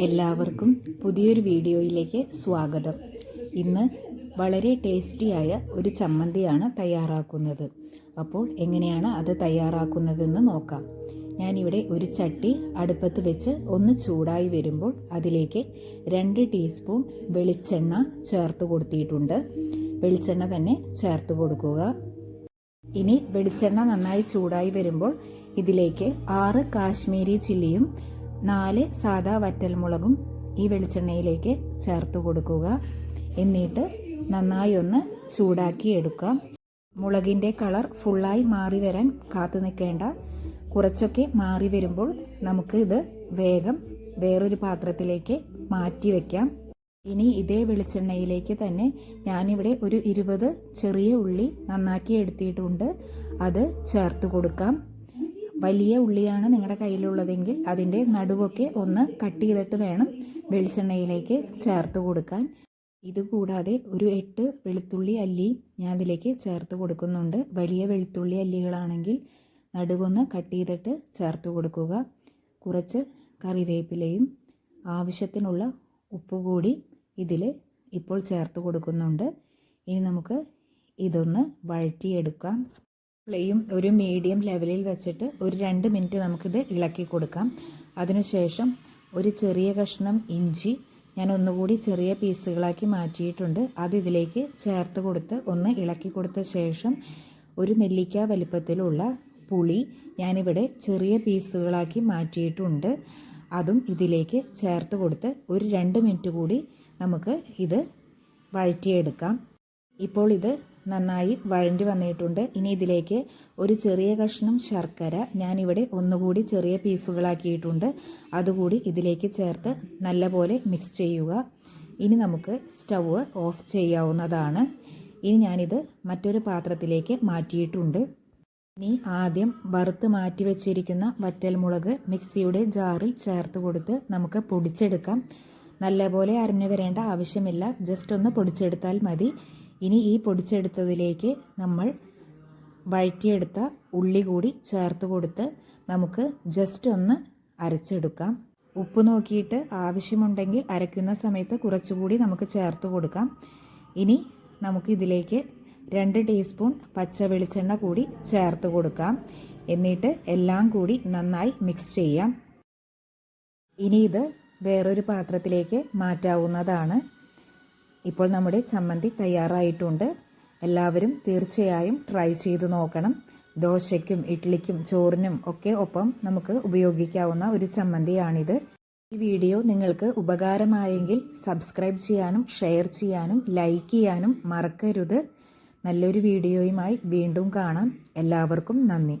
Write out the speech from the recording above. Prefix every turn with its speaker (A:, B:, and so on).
A: എല്ലാവർക്കും പുതിയൊരു വീഡിയോയിലേക്ക് സ്വാഗതം. ഇന്ന് വളരെ ടേസ്റ്റിയായ ഒരു ചമ്മന്തിയാണ് തയ്യാറാക്കുന്നത്. അപ്പോൾ എങ്ങനെയാണ് അത് തയ്യാറാക്കുന്നതെന്ന് നോക്കാം. ഞാനിവിടെ ഒരു ചട്ടി അടുപ്പത്ത് വെച്ച് ഒന്ന് ചൂടായി വരുമ്പോൾ അതിലേക്ക് രണ്ട് ടീസ്പൂൺ വെളിച്ചെണ്ണ ചേർത്ത് കൊടുത്തിട്ടുണ്ട്. വെളിച്ചെണ്ണ തന്നെ ചേർത്ത് കൊടുക്കുക. ഇനി വെളിച്ചെണ്ണ നന്നായി ചൂടായി വരുമ്പോൾ ഇതിലേക്ക് ആറ് കാശ്മീരി ചില്ലിയും നാല് സാദാ വറ്റൽമുളകും ഈ വെളിച്ചെണ്ണയിലേക്ക് ചേർത്ത് കൊടുക്കുക. എന്നിട്ട് നന്നായി ഒന്ന് ചൂടാക്കി എടുക്കാം മുളകിന്റെ കളർ ഫുള്ളായി മാറി വരാൻ കാത്തു നിൽക്കേണ്ട. കുറച്ചൊക്കെ മാറി വരുമ്പോൾ നമുക്ക് ഇത് വേഗം വേറൊരു പാത്രത്തിലേക്ക് മാറ്റി വയ്ക്കാം ഇനി ഇതേ വെളിച്ചെണ്ണയിലേക്ക് തന്നെ ഞാനിവിടെ ഒരു ഇരുപത് ചെറിയ ഉള്ളി നന്നാക്കി എടുത്തിട്ടുണ്ട്. അത് ചേർത്ത് കൊടുക്കാം. വലിയ ഉള്ളിയാണ് നിങ്ങളുടെ കയ്യിലുള്ളതെങ്കിൽ അതിന്റെ നടുവൊക്കെ ഒന്ന് കട്ട് ചെയ്തിട്ട് വേണം വെളിച്ചെണ്ണയിലേക്ക് ചേർത്ത് കൊടുക്കാൻ. ഇതുകൂടാതെ ഒരു എട്ട് വെളുത്തുള്ളി അല്ലി ഞാൻ അതിലേക്ക് ചേർത്ത് കൊടുക്കുന്നുണ്ട്. വലിയ വെളുത്തുള്ളി അല്ലികളാണെങ്കിൽ നടുവൊന്ന് കട്ട് ചെയ്തിട്ട് ചേർത്ത് കൊടുക്കുക. കുറച്ച് കറിവേപ്പിലയും ആവശ്യത്തിനുള്ള ഉപ്പ് കൂടി ഇതിൽ ഇപ്പോൾ ചേർത്ത് കൊടുക്കുന്നുണ്ട്. ഇനി നമുക്ക് ഇതൊന്ന് വഴറ്റിയെടുക്കാം. ഫ്ലെയിം ഒരു മീഡിയം ലെവലിൽ വെച്ചിട്ട് ഒരു രണ്ട് മിനിറ്റ് നമുക്കിത് ഇളക്കി കൊടുക്കാം. അതിനുശേഷം ഒരു ചെറിയ കഷ്ണം ഇഞ്ചി ഞാൻ ഒന്നുകൂടി ചെറിയ പീസുകളാക്കി മാറ്റിയിട്ടുണ്ട്. അത് ഇതിലേക്ക് ചേർത്ത് കൊടുത്ത് ഒന്ന് ഇളക്കി കൊടുത്ത ശേഷം ഒരു നെല്ലിക്ക വലിപ്പത്തിലുള്ള പുളി ഞാനിവിടെ ചെറിയ പീസുകളാക്കി മാറ്റിയിട്ടുണ്ട്. അതും ഇതിലേക്ക് ചേർത്ത് കൊടുത്ത് ഒരു രണ്ട് മിനിറ്റ് കൂടി നമുക്ക് ഇത് വഴറ്റിയെടുക്കാം. ഇപ്പോൾ ഇത് നന്നായി വഴഞ്ഞു വന്നിട്ടുണ്ട്. ഇനി ഇതിലേക്ക് ഒരു ചെറിയ കഷ്ണം ശർക്കര ഞാനിവിടെ ഒന്നുകൂടി ചെറിയ പീസുകളാക്കിയിട്ടുണ്ട്. അതുകൂടി ഇതിലേക്ക് ചേർത്ത് നല്ലപോലെ മിക്സ് ചെയ്യുക. ഇനി നമുക്ക് സ്റ്റവ് ഓഫ് ചെയ്യാവുന്നതാണ്. ഇനി ഞാനിത് മറ്റൊരു പാത്രത്തിലേക്ക് മാറ്റിയിട്ടുണ്ട്. ഇനി ആദ്യം വറുത്ത് മാറ്റി വച്ചിരിക്കുന്ന വറ്റൽമുളക് മിക്സിയുടെ ജാറിൽ ചേർത്ത് കൊടുത്ത് നമുക്ക് പൊടിച്ചെടുക്കാം. നല്ലപോലെ അരഞ്ഞു വരേണ്ട ആവശ്യമില്ല. ജസ്റ്റ് ഒന്ന് പൊടിച്ചെടുത്താൽ മതി. ഇനി ഈ പൊടിച്ചെടുത്തതിലേക്ക് നമ്മൾ വഴറ്റിയെടുത്ത ഉള്ളി കൂടി ചേർത്ത് കൊടുത്ത് നമുക്ക് ജസ്റ്റ് ഒന്ന് അരച്ചെടുക്കാം. ഉപ്പ് നോക്കിയിട്ട് ആവശ്യമുണ്ടെങ്കിൽ അരയ്ക്കുന്ന സമയത്ത് കുറച്ചുകൂടി നമുക്ക് ചേർത്ത് കൊടുക്കാം. ഇനി നമുക്ക് ഇതിലേക്ക് രണ്ട് ടീസ്പൂൺ പച്ച വെളിച്ചെണ്ണ കൂടി ചേർത്ത് കൊടുക്കാം. എന്നിട്ട് എല്ലാം കൂടി നന്നായി മിക്സ് ചെയ്യാം. ഇനി ഇത് വേറൊരു പാത്രത്തിലേക്ക് മാറ്റാവുന്നതാണ്. ഇപ്പോൾ നമ്മുടെ ചമ്മന്തി തയ്യാറായിട്ടുണ്ട്. എല്ലാവരും തീർച്ചയായും ട്രൈ ചെയ്തു നോക്കണം. ദോശയ്ക്കും ഇഡ്ലിക്കും ചോറിനും ഒക്കെ ഒപ്പം നമുക്ക് ഉപയോഗിക്കാവുന്ന ഒരു ചമ്മന്തിയാണിത്. ഈ വീഡിയോ നിങ്ങൾക്ക് ഉപകാരമായെങ്കിൽ സബ്സ്ക്രൈബ് ചെയ്യാനും ഷെയർ ചെയ്യാനും ലൈക്ക് ചെയ്യാനും മറക്കരുത്. നല്ലൊരു വീഡിയോയുമായി വീണ്ടും കാണാം. എല്ലാവർക്കും നന്ദി.